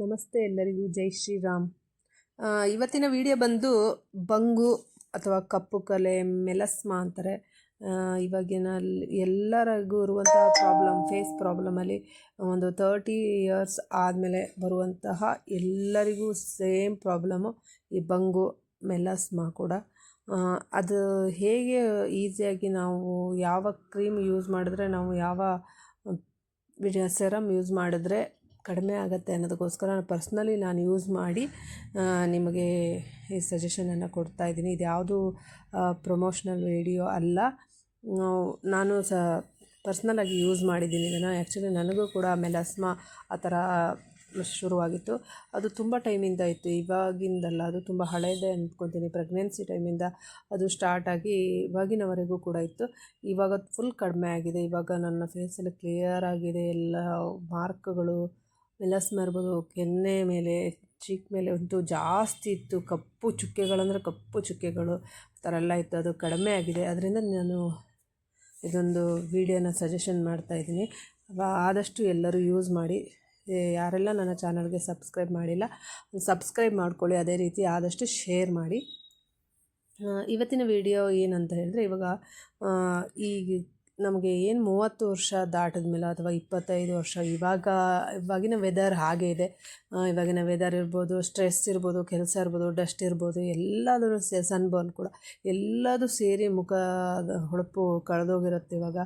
ನಮಸ್ತೆ ಎಲ್ಲರಿಗೂ, ಜೈ ಶ್ರೀರಾಮ್. ಇವತ್ತಿನ ವಿಡಿಯೋ ಬಂದು ಬಂಗು ಅಥವಾ ಕಪ್ಪು ಕಲೆ, ಮೆಲಸ್ಮಾ ಅಂತಾರೆ. ಇವಾಗಿನ ಎಲ್ಲರಿಗೂ ಇರುವಂತಹ ಪ್ರಾಬ್ಲಮ್ ಫೇಸ್ ಪ್ರಾಬ್ಲಮಲ್ಲಿ ಒಂದು ತರ್ಟಿ ಇಯರ್ಸ್ ಆದಮೇಲೆ ಬರುವಂತಹ ಎಲ್ಲರಿಗೂ ಸೇಮ್ ಪ್ರಾಬ್ಲಮ್ಮು ಈ ಬಂಗು, ಮೆಲಸ್ಮಾ ಕೂಡ. ಅದು ಹೇಗೆ ಈಸಿಯಾಗಿ ನಾವು ಯಾವ ಕ್ರೀಮ್ ಯೂಸ್ ಮಾಡಿದ್ರೆ, ನಾವು ಯಾವ ಸೆರಮ್ ಯೂಸ್ ಮಾಡಿದ್ರೆ ಕಡಿಮೆ ಆಗುತ್ತೆ ಅನ್ನೋದಕ್ಕೋಸ್ಕರ ನಾನು ಪರ್ಸ್ನಲಿ ನಾನು ಯೂಸ್ ಮಾಡಿ ನಿಮಗೆ ಈ ಸಜೆಷನನ್ನು ಕೊಡ್ತಾ ಇದ್ದೀನಿ. ಇದು ಯಾವುದು ಪ್ರಮೋಷ್ನಲ್ ವಿಡಿಯೋ ಅಲ್ಲ. ನಾನು ಸ ಪರ್ಸ್ನಲಾಗಿ ಯೂಸ್ ಮಾಡಿದ್ದೀನಿ ಇದನ್ನು. ಆ್ಯಕ್ಚುಲಿ ನನಗೂ ಕೂಡ ಮೆಲಸ್ಮಾ ಆ ಥರ ಶುರುವಾಗಿತ್ತು. ಅದು ತುಂಬ ಟೈಮಿಂದ ಇತ್ತು. ಇವಾಗಿಂದಲ್ಲ ಅದು ತುಂಬ ಹಳೆಯದೇ ಅಂದ್ಕೊತೀನಿ ಪ್ರೆಗ್ನೆನ್ಸಿ ಟೈಮಿಂದ ಅದು ಸ್ಟಾರ್ಟ್ ಆಗಿ ಇವಾಗಿನವರೆಗೂ ಕೂಡ ಇತ್ತು. ಇವಾಗ ಫುಲ್ ಕಡಿಮೆ ಆಗಿದೆ. ಇವಾಗ ನನ್ನ ಫೇಸಲ್ಲಿ ಕ್ಲಿಯರ್ ಆಗಿದೆ. ಎಲ್ಲ ಮಾರ್ಕ್ಗಳು ಮೆಲಸ್ಮಾ ಇರ್ಬೋದು ಕೆನ್ನೆ ಮೇಲೆ, ಚೀಕ್ ಮೇಲೆ ಅಂತೂ ಜಾಸ್ತಿ ಇತ್ತು. ಕಪ್ಪು ಚುಕ್ಕೆಗಳಂದರೆ ಕಪ್ಪು ಚುಕ್ಕೆಗಳು. ಆ ಥರ ಎಲ್ಲ ಇತ್ತು. ಅದು ಕಡಿಮೆ ಆಗಿದೆ. ಅದರಿಂದ ನಾನು ಇದೊಂದು ವಿಡಿಯೋನ ಸಜೆಷನ್ ಮಾಡ್ತಾ ಇದ್ದೀನಿ. ಆದಷ್ಟು ಎಲ್ಲರೂ ಯೂಸ್ ಮಾಡಿ. ಯಾರೆಲ್ಲ ನನ್ನ ಚಾನಲ್ಗೆ ಸಬ್ಸ್ಕ್ರೈಬ್ ಮಾಡಿಲ್ಲ, ಸಬ್ಸ್ಕ್ರೈಬ್ ಮಾಡ್ಕೊಳ್ಳಿ. ಅದೇ ರೀತಿ ಆದಷ್ಟು ಶೇರ್ ಮಾಡಿ. ಇವತ್ತಿನ ವಿಡಿಯೋ ಏನಂತ ಹೇಳಿದ್ರೆ ಇವಾಗ ಈ ನಮಗೆ ಏನು ಮೂವತ್ತು ವರ್ಷ ದಾಟಿದ ಮೇಲೆ ಅಥವಾ ಇಪ್ಪತ್ತೈದು ವರ್ಷ, ಇವಾಗ, ಇವಾಗಿನ ವೆದರ್ ಹಾಗೆ ಇದೆ. ಇವಾಗಿನ ವೆದರ್ ಇರ್ಬೋದು ಸ್ಟ್ರೆಸ್ ಇರ್ಬೋದು, ಕೆಲಸ ಇರ್ಬೋದು ಡಸ್ಟ್ ಇರ್ಬೋದು ಎಲ್ಲದೂ ಸೇ ಸನ್ಬರ್ನ್ ಕೂಡ. ಎಲ್ಲದೂ ಸೇರಿ ಮುಖ ಹೊಳಪು ಕಳೆದೋಗಿರುತ್ತೆ ಇವಾಗ.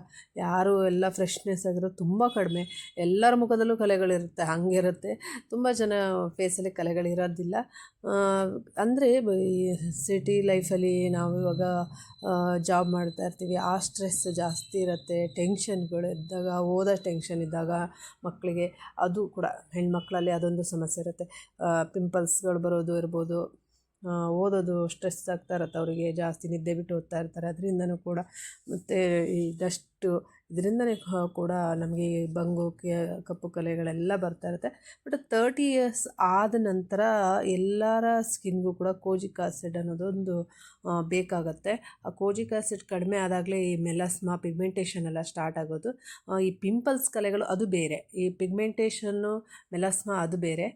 ಯಾರು ಎಲ್ಲ ಫ್ರೆಶ್ನೆಸ್ ಆಗಿರೋ ತುಂಬ ಕಡಿಮೆ. ಎಲ್ಲರ ಮುಖದಲ್ಲೂ ಕಲೆಗಳಿರುತ್ತೆ, ಹಾಗಿರುತ್ತೆ. ತುಂಬ ಜನ ಫೇಸಲ್ಲಿ ಕಲೆಗಳಿರೋದಿಲ್ಲ. ಅಂದರೆ ಸಿಟಿ ಲೈಫಲ್ಲಿ ನಾವು ಇವಾಗ ಜಾಬ್ ಮಾಡ್ತಾ ಇರ್ತೀವಿ. ಆ ಸ್ಟ್ರೆಸ್ ಜಾಸ್ತಿ. ಇರುತ್ತೆ ಟೆನ್ಷನ್ಗಳು ಇದ್ದಾಗ, ಓದೋ ಟೆನ್ಷನ್ ಇದ್ದಾಗ ಮಕ್ಕಳಿಗೆ ಅದು ಕೂಡ, ಹೆಣ್ಮಕ್ಳಲ್ಲಿ ಅದೊಂದು ಸಮಸ್ಯೆ ಇರುತ್ತೆ. ಪಿಂಪಲ್ಸ್ಗಳು ಬರೋದು ಇರ್ಬೋದು ಓದೋದು ಸ್ಟ್ರೆಸ್ ಆಗ್ತಾ ಇರುತ್ತೆ ಅವರಿಗೆ, ಜಾಸ್ತಿ ನಿದ್ದೆ ಬಿಟ್ಟು ಓದ್ತಾ ಇರ್ತಾರೆ. ಅದರಿಂದನೂ ಕೂಡ ಮತ್ತು ಈ ಡಸ್ಟು ಇದರಿಂದನೇ ಕೂಡ ನಮಗೆ ಬಂಗು ಕಪ್ಪು ಕಲೆಗಳೆಲ್ಲ ಬರ್ತಾ ಇರುತ್ತೆ. ಬಟ್ ತರ್ಟಿ ಇಯರ್ಸ್ ಆದ ನಂತರ ಎಲ್ಲರ ಸ್ಕಿನ್ಗೂ ಕೂಡ ಕೋಜಿಕ್ ಆಸಿಡ್ ಅನ್ನೋದೊಂದು ಬೇಕಾಗುತ್ತೆ. ಆ ಕೋಜಿಕ್ ಆಸಿಡ್ ಕಡಿಮೆ ಆದಾಗಲೇ ಈ ಮೆಲಸ್ಮಾ ಪಿಗ್ಮೆಂಟೇಷನ್ ಎಲ್ಲ ಸ್ಟಾರ್ಟ್ ಆಗೋದು. ಈ ಪಿಂಪಲ್ಸ್ ಕಲೆಗಳು ಅದು ಬೇರೆ. ಈ ಪಿಗ್ಮೆಂಟೇಷನ್ನು, ಮೆಲಸ್ಮಾ ಅದು ಬೇರೆ.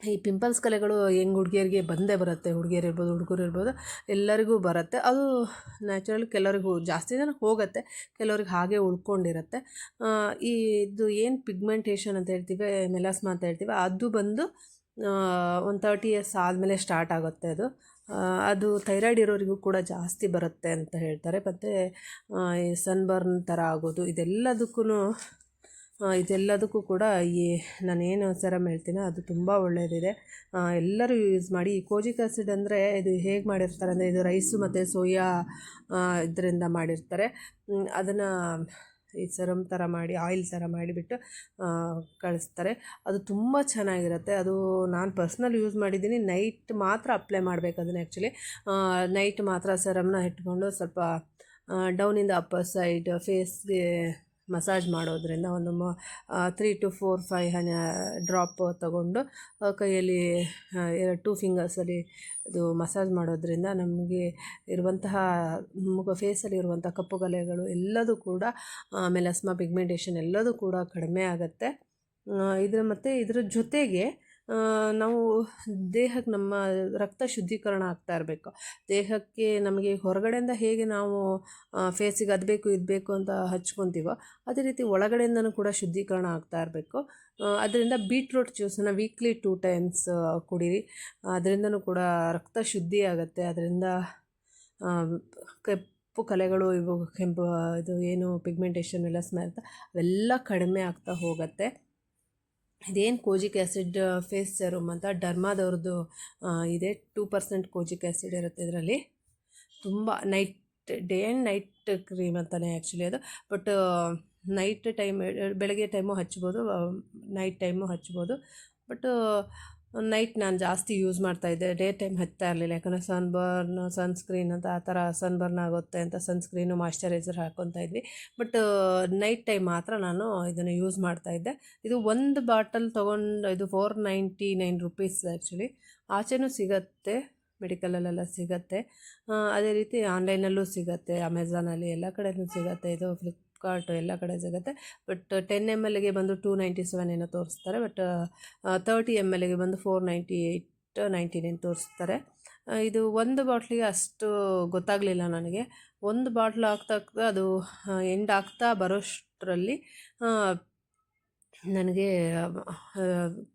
ಈ ಪಿಂಪಲ್ಸ್ ಕಲೆಗಳು ಹೆಂಗೆ ಹುಡುಗಿಯರಿಗೆ ಬಂದೇ ಬರುತ್ತೆ, ಹುಡುಗಿಯರು ಇರ್ಬೋದು, ಹುಡುಗರು ಇರ್ಬೋದು, ಎಲ್ಲರಿಗೂ ಬರುತ್ತೆ. ಅದು ನ್ಯಾಚುರಲ್ ಕೆಲವರಿಗೂ ಜಾಸ್ತಿ ಜನ ಹೋಗುತ್ತೆ, ಕೆಲವ್ರಿಗೆ ಹಾಗೆ ಉಳ್ಕೊಂಡಿರುತ್ತೆ. ಈ ಇದು ಏನು ಪಿಗ್ಮೆಂಟೇಷನ್ ಅಂತ ಹೇಳ್ತೀವಿ, ಮೆಲಾಸ್ಮಾ ಅಂತ ಹೇಳ್ತೀವಿ, ಅದು ಬಂದು ಒಂದು ತರ್ಟಿ ಇಯರ್ಸ್ ಆದಮೇಲೆ ಸ್ಟಾರ್ಟ್ ಆಗುತ್ತೆ ಅದು. ಅದು ಥೈರಾಯ್ಡ್ ಇರೋರಿಗೂ ಕೂಡ ಜಾಸ್ತಿ ಬರುತ್ತೆ ಅಂತ ಹೇಳ್ತಾರೆ. ಮತ್ತು ಸನ್ಬರ್ನ್ ಥರ ಆಗೋದು ಇದೆಲ್ಲದಕ್ಕೂ ಇದೆಲ್ಲದಕ್ಕೂ ಕೂಡ ಈ ನಾನೇನು ಸೆರಮ್ ಹೇಳ್ತೀನೋ ಅದು ತುಂಬ ಒಳ್ಳೆಯದಿದೆ ಎಲ್ಲರೂ ಯೂಸ್ ಮಾಡಿ, ಈ ಕೋಜಿಕ್ ಆ್ಯಸಿಡ್ ಅಂದರೆ ಇದು ಹೇಗೆ ಮಾಡಿರ್ತಾರೆ ಅಂದರೆ ಇದು ರೈಸು ಮತ್ತು ಸೋಯಾ ಇದರಿಂದ ಮಾಡಿರ್ತಾರೆ. ಅದನ್ನು ಈ ಸರಮ್ ಥರ ಮಾಡಿ ಆಯಿಲ್ ಥರ ಮಾಡಿಬಿಟ್ಟು ಕಳಿಸ್ತಾರೆ. ಅದು ತುಂಬ ಚೆನ್ನಾಗಿರುತ್ತೆ. ಅದು ನಾನು ಪರ್ಸ್ನಲ್ ಯೂಸ್ ಮಾಡಿದ್ದೀನಿ. ನೈಟ್ ಮಾತ್ರ ಅಪ್ಲೈ ಮಾಡಬೇಕು ಅದನ್ನು ಆ್ಯಕ್ಚುಲಿ ನೈಟ್ ಮಾತ್ರ ಸೆರಮ್ನ ಇಟ್ಕೊಂಡು ಸ್ವಲ್ಪ ಡೌನಿಂದ ಅಪ್ಪರ್ ಸೈಡ್ ಫೇಸ್ಗೆ ಮಸಾಜ್ ಮಾಡೋದ್ರಿಂದ ಒಂದು ಮ ತ್ರೀ ಟು ಫೋರ್ ಫೈವ್ ಹನಿ ಡ್ರಾಪ್ ತಗೊಂಡು ಕೈಯಲ್ಲಿ ಎರಡು ಟೂ ಫಿಂಗರ್ಸಲ್ಲಿ ಅದು ಮಸಾಜ್ ಮಾಡೋದ್ರಿಂದ ನಮಗೆ ಇರುವಂತಹ, ಮುಖ ಫೇಸಲ್ಲಿ ಇರುವಂಥ ಕಪ್ಪು ಕಲೆಗಳು ಎಲ್ಲದೂ ಕೂಡ ಮೆಲಸ್ಮಾ ಪಿಗ್ಮೆಂಟೇಷನ್ ಎಲ್ಲದೂ ಕೂಡ ಕಡಿಮೆ ಆಗುತ್ತೆ. ಇದರ ಮತ್ತು ಇದರ ಜೊತೆಗೆ ನಾವು ದೇಹಕ್ಕೆ ನಮ್ಮ ರಕ್ತ ಶುದ್ಧೀಕರಣ ಆಗ್ತಾ ಇರಬೇಕು. ದೇಹಕ್ಕೆ ನಮಗೆ ಹೊರಗಡೆಯಿಂದ ಹೇಗೆ ನಾವು ಫೇಸಿಗೆ ಅದು ಬೇಕು, ಇದು ಅಂತ ಹಚ್ಕೊತೀವೋ, ಅದೇ ರೀತಿ ಒಳಗಡೆಯಿಂದನೂ ಕೂಡ ಶುದ್ಧೀಕರಣ ಆಗ್ತಾ ಇರಬೇಕು. ಅದರಿಂದ ಬೀಟ್ರೂಟ್ ಜ್ಯೂಸನ್ನು ವೀಕ್ಲಿ ಟೂ ಟೈಮ್ಸ್ ಕುಡೀರಿ. ಅದರಿಂದನೂ ಕೂಡ ರಕ್ತ ಶುದ್ಧಿ ಆಗುತ್ತೆ. ಅದರಿಂದ ಕೆಂಪು ಕಲೆಗಳು, ಇವು ಕೆಂಪು, ಇದು ಏನು ಪಿಗ್ಮೆಂಟೇಷನ್ ಎಲ್ಲ ಸ್ಮೆಲ್ ಅವೆಲ್ಲ ಕಡಿಮೆ ಆಗ್ತಾ ಹೋಗುತ್ತೆ. ಇದೇನು ಕೋಜಿಕ್ ಆ್ಯಸಿಡ್ ಫೇಸ್ ಸೆರಮ್ ಅಂತ ಡರ್ಮಾದವ್ರದ್ದು ಇದೆ. ಟೂ ಪರ್ಸೆಂಟ್ ಕೋಜಿಕ್ ಆ್ಯಸಿಡ್ ಇರುತ್ತೆ ಇದರಲ್ಲಿ. ತುಂಬ night, day and night cream ಅಂತಲೇ ಆ್ಯಕ್ಚುಲಿ ಅದು. ಬಟ್ ನೈಟ್ ಟೈಮ್, ಬೆಳಗ್ಗೆ ಟೈಮು ಹಚ್ಬೋದು ನೈಟ್ ಟೈಮು ಹಚ್ಬೋದು. ಬಟ್ ನೈಟ್ ನಾನು ಜಾಸ್ತಿ ಯೂಸ್ ಮಾಡ್ತಾಯಿದ್ದೆ ಡೇ ಟೈಮ್ ಹಚ್ತಾ ಇರಲಿಲ್ಲ. ಯಾಕಂದರೆ ಸನ್ಬರ್ನ್ ಸನ್ಸ್ಕ್ರೀನ್ ಅಂತ ಆ ಥರ ಸನ್ಬರ್ನ್ ಆಗುತ್ತೆ ಅಂತ ಸನ್ಸ್ಕ್ರೀನು ಮಾಯಶ್ಚರೈಸರ್ ಹಾಕ್ಕೊತಾ ಇದ್ವಿ. ಬಟ್ ನೈಟ್ ಟೈಮ್ ಮಾತ್ರ ನಾನು ಇದನ್ನು ಯೂಸ್ ಮಾಡ್ತಾಯಿದ್ದೆ ಇದು ಒಂದು ಬಾಟಲ್ ತೊಗೊಂಡು, ಇದು four ninety nine rupees actually ಆಚೆನೂ ಸಿಗತ್ತೆ ಮೆಡಿಕಲಲ್ಲೆಲ್ಲ ಸಿಗತ್ತೆ. ಅದೇ ರೀತಿ ಆನ್ಲೈನಲ್ಲೂ ಸಿಗತ್ತೆ ಅಮೆಝಾನಲ್ಲಿ ಎಲ್ಲ ಕಡೆಯೂ ಸಿಗತ್ತೆ. ಇದು ಫ್ಲಿಪ್ ಫ್ಲಿಪ್ಕಾರ್ಟು ಎಲ್ಲ ಕಡೆ ಸಿಗುತ್ತೆ. ಬಟ್ ಟೆನ್ ಎಂ ಎಲ್ಗೆ ಬಂದು ಟೂ ನೈಂಟಿ ಸೆವೆನ್ ಏನೋ ತೋರಿಸ್ತಾರೆ. ಬಟ್ ತರ್ಟಿ ಎಂ ಎಲ್ಗೆ ಬಂದು four ninety eight ninety nine ತೋರಿಸ್ತಾರೆ. ಇದು ಒಂದು ಬಾಟ್ಲಿಗೆ ಅಷ್ಟು ಗೊತ್ತಾಗಲಿಲ್ಲ ನನಗೆ. ಒಂದು ಬಾಟ್ಲು ಆಗ್ತಾ ಆಗ್ತಾ ಅದು ಎಂಡ್ ಆಗ್ತಾ ಬರೋಷ್ಟರಲ್ಲಿ ನನಗೆ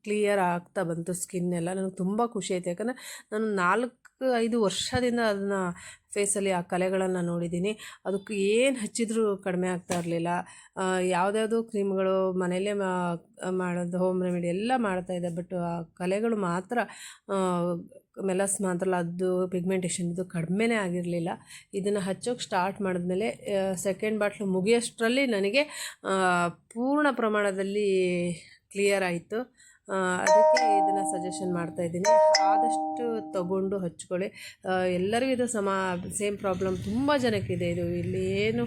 ಕ್ಲಿಯರ್ ಆಗ್ತಾ ಬಂತು ಸ್ಕಿನ್ ಎಲ್ಲ. ನನಗೆ ತುಂಬ ಖುಷಿ ಆಯಿತು. ಯಾಕಂದರೆ ನಾನು ನಾಲ್ಕು, ಐದು ವರ್ಷದಿಂದ ಅದನ್ನು ಫೇಸಲ್ಲಿ ಆ ಕಲೆಗಳನ್ನು ನೋಡಿದ್ದೀನಿ. ಅದಕ್ಕೆ ಏನು ಹಚ್ಚಿದ್ರೂ ಕಡಿಮೆ ಆಗ್ತಾ ಇರಲಿಲ್ಲ. ಯಾವುದ್ಯಾವುದೋ ಕ್ರೀಮ್ಗಳು ಮನೆಯಲ್ಲೇ ಮಾಡೋದು ಹೋಮ್ ರೆಮಿಡಿ ಎಲ್ಲ ಮಾಡ್ತಾಯಿದ್ದೆ ಬಟ್ ಆ ಕಲೆಗಳು ಮಾತ್ರ ಮೆಲಸ್ ಮಾತ್ರ ಅದು ಪಿಗ್ಮೆಂಟೇಷನ್ ಇದು ಕಡಿಮೆನೇ ಆಗಿರಲಿಲ್ಲ. ಇದನ್ನು ಹಚ್ಚೋಕೆ ಸ್ಟಾರ್ಟ್ ಮಾಡಿದ್ಮೇಲೆ ಸೆಕೆಂಡ್ ಬಾಟ್ಲು ಮುಗಿಯೋಷ್ಟರಲ್ಲಿ ನನಗೆ ಪೂರ್ಣ ಪ್ರಮಾಣದಲ್ಲಿ ಕ್ಲಿಯರ್ ಆಯಿತು. ಅದಕ್ಕೆ ಇದನ್ನು ಸಜೆಷನ್ ಮಾಡ್ತಾ ಇದ್ದೀನಿ. ಆದಷ್ಟು ತಗೊಂಡು ಹಚ್ಕೊಳ್ಳಿ. ಎಲ್ಲರಿಗೂ ಇದು ಸಮ ಸೇಮ್ ಪ್ರಾಬ್ಲಮ್ ತುಂಬ ಜನಕ್ಕಿದೆ ಇದು. ಇಲ್ಲಿ ಏನು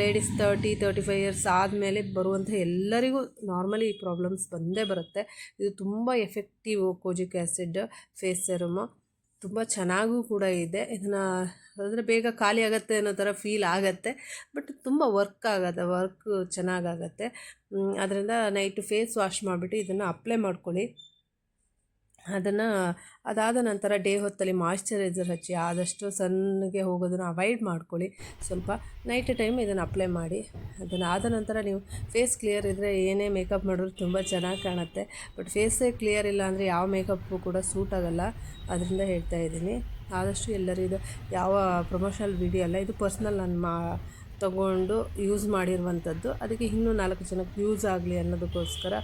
ladies thirty thirty five years ಆದಮೇಲೆ ಬರುವಂಥ ಎಲ್ಲರಿಗೂ ನಾರ್ಮಲಿ ಈ ಪ್ರಾಬ್ಲಮ್ಸ್ ಬಂದೇ ಬರುತ್ತೆ. ಇದು ತುಂಬ effective kojic acid face serum ತುಂಬ ಚೆನ್ನಾಗೂ ಕೂಡ ಇದೆ. ಇದನ್ನು ಅಂದರೆ ಬೇಗ ಖಾಲಿ ಆಗುತ್ತೆ ಅನ್ನೋ ಥರ ಫೀಲ್ ಆಗುತ್ತೆ. ಬಟ್ ತುಂಬ ವರ್ಕ್ ಆಗುತ್ತೆ ವರ್ಕ್ ಚೆನ್ನಾಗಾಗತ್ತೆ. ಅದರಿಂದ ನೈಟು ಫೇಸ್ ವಾಶ್ ಮಾಡಿಬಿಟ್ಟು ಇದನ್ನು ಅಪ್ಲೈ ಮಾಡ್ಕೊಳ್ಳಿ. ಅದನ್ನು ಅದಾದ ನಂತರ ಡೇ ಹೊತ್ತಲ್ಲಿ ಮಾಯಿಶ್ಚರೈಸರ್ ಹಚ್ಚಿ ಆದಷ್ಟು ಸಣ್ಣಗೆ ಹೋಗೋದನ್ನು ಅವಾಯ್ಡ್ ಮಾಡ್ಕೊಳ್ಳಿ. ಸ್ವಲ್ಪ ನೈಟ್ ಟೈಮ್ ಇದನ್ನು ಅಪ್ಲೈ ಮಾಡಿ. ಅದನ್ನು ಆದ ನಂತರ ನೀವು ಫೇಸ್ ಕ್ಲಿಯರ್ ಇದ್ದರೆ ಏನೇ ಮೇಕಪ್ ಮಾಡಿದ್ರು ತುಂಬ ಚೆನ್ನಾಗಿ ಕಾಣುತ್ತೆ. ಬಟ್ ಫೇಸೇ ಕ್ಲಿಯರ್ ಇಲ್ಲ ಅಂದರೆ ಯಾವ ಮೇಕಪ್ಪು ಕೂಡ ಸೂಟ್ ಆಗೋಲ್ಲ. ಅದರಿಂದ ಹೇಳ್ತಾ ಇದ್ದೀನಿ. ಆದಷ್ಟು ಎಲ್ಲರೂ ಇದು ಯಾವ ಪ್ರಮೋಷನಲ್ ವಿಡಿಯೋ ಅಲ್ಲ, ಇದು ಪರ್ಸ್ನಲ್ ನಾನು ಮಾ ತಗೊಂಡು ಯೂಸ್ ಮಾಡಿರುವಂಥದ್ದು ಅದಕ್ಕೆ ಇನ್ನೂ ನಾಲ್ಕು ಜನಕ್ಕೆ ಯೂಸ್ ಆಗಲಿ ಅನ್ನೋದಕ್ಕೋಸ್ಕರ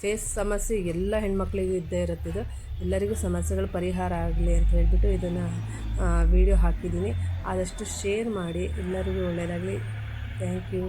ಫೇಸ್ ಸಮಸ್ಯೆ ಎಲ್ಲ ಹೆಣ್ಮಕ್ಳಿಗೂ ಇದ್ದೇ ಇರುತ್ತಿದ್ದು ಎಲ್ಲರಿಗೂ ಸಮಸ್ಯೆಗಳು ಪರಿಹಾರ ಆಗಲಿ ಅಂತ ಹೇಳಿಬಿಟ್ಟು ಇದನ್ನು ವಿಡಿಯೋ ಹಾಕಿದ್ದೀನಿ. ಆದಷ್ಟು ಶೇರ್ ಮಾಡಿ. ಎಲ್ಲರಿಗೂ ಒಳ್ಳೆಯದಾಗಲಿ ಥ್ಯಾಂಕ್ ಯು